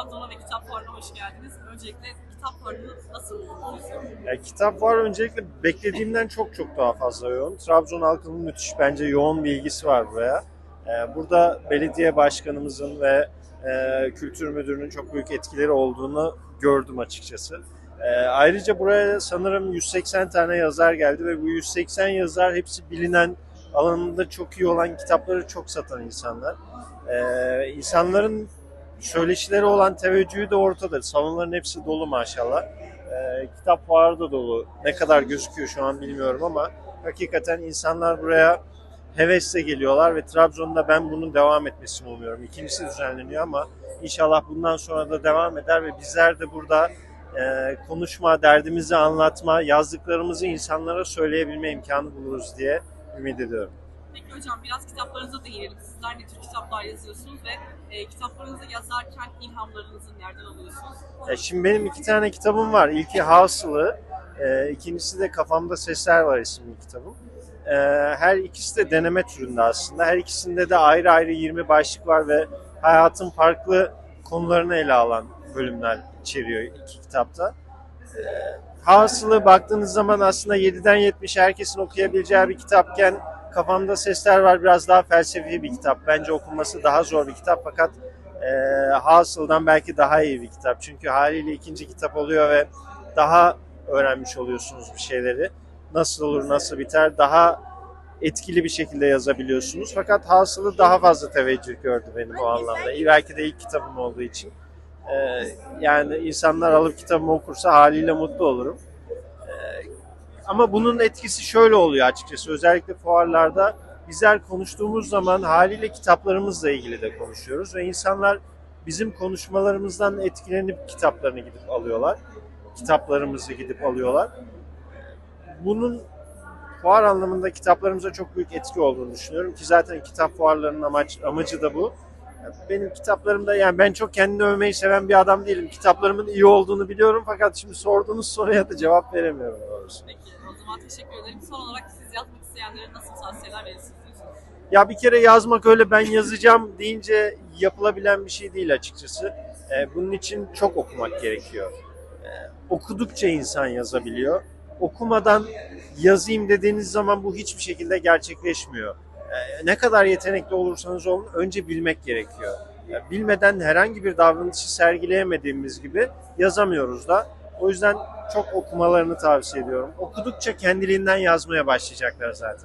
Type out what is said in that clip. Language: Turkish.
Trabzon'a ve Kitap Fuarı'na hoş geldiniz. Öncelikle Kitap Fuarı'nı nasıl buldunuz? Ya, kitap var öncelikle beklediğimden çok çok daha fazla yoğun. Trabzon halkının müthiş bence yoğun bir ilgisi var buraya. Ee, burada belediye başkanımızın ve e, kültür müdürünün çok büyük etkileri olduğunu gördüm açıkçası. Ee, ayrıca buraya sanırım 180 tane yazar geldi ve bu 180 yazar hepsi bilinen alanında çok iyi olan kitapları çok satan insanlar. Ee, insanların söyleşileri olan teveccühü de ortada. Salonların hepsi dolu maşallah. Ee, kitap fuarı da dolu. Ne kadar gözüküyor şu an bilmiyorum ama hakikaten insanlar buraya hevesle geliyorlar ve Trabzon'da ben bunun devam etmesini umuyorum. İkincisi düzenleniyor ama inşallah bundan sonra da devam eder ve bizler de burada e, konuşma, derdimizi anlatma, yazdıklarımızı insanlara söyleyebilme imkanı buluruz diye ümit ediyorum. Peki hocam biraz kitaplarınıza değinelim. Sizler ne tür kitaplar yazıyorsunuz ve e, kitaplarınızı yazarken ilhamlarınızı nereden alıyorsunuz? Ya şimdi benim iki tane kitabım var. İlki Hasılı, e, ikincisi de Kafamda Sesler Var isimli kitabım. E, her ikisi de deneme türünde aslında. Her ikisinde de ayrı ayrı 20 başlık var ve hayatın farklı konularını ele alan bölümler içeriyor iki kitapta. E, baktığınız zaman aslında 7'den 70'e herkesin okuyabileceği bir kitapken Kafamda Sesler Var biraz daha felsefi bir kitap. Bence okunması daha zor bir kitap fakat e, Hasıl'dan belki daha iyi bir kitap. Çünkü haliyle ikinci kitap oluyor ve daha öğrenmiş oluyorsunuz bir şeyleri. Nasıl olur, nasıl biter daha etkili bir şekilde yazabiliyorsunuz. Fakat Hasıl'ı daha fazla teveccüh gördü benim o anlamda. Belki de ilk kitabım olduğu için. E, yani insanlar alıp kitabımı okursa haliyle mutlu olurum. Ama bunun etkisi şöyle oluyor açıkçası. Özellikle fuarlarda bizler konuştuğumuz zaman haliyle kitaplarımızla ilgili de konuşuyoruz ve insanlar bizim konuşmalarımızdan etkilenip kitaplarını gidip alıyorlar. Kitaplarımızı gidip alıyorlar. Bunun fuar anlamında kitaplarımıza çok büyük etki olduğunu düşünüyorum ki zaten kitap fuarlarının amaç, amacı da bu. Benim kitaplarımda yani ben çok kendini övmeyi seven bir adam değilim. Kitaplarımın iyi olduğunu biliyorum fakat şimdi sorduğunuz soruya da cevap veremiyorum doğrusu. Peki o zaman teşekkür ederim. Son olarak siz yazmak isteyenlere nasıl tavsiyeler verirsiniz? Ya bir kere yazmak öyle ben yazacağım deyince yapılabilen bir şey değil açıkçası. Ee, bunun için çok okumak gerekiyor. Ee, okudukça insan yazabiliyor. Okumadan yazayım dediğiniz zaman bu hiçbir şekilde gerçekleşmiyor. Ee, ne kadar yetenekli olursanız olun önce bilmek gerekiyor. Bilmeden herhangi bir davranışı sergileyemediğimiz gibi yazamıyoruz da. O yüzden çok okumalarını tavsiye ediyorum. Okudukça kendiliğinden yazmaya başlayacaklar zaten.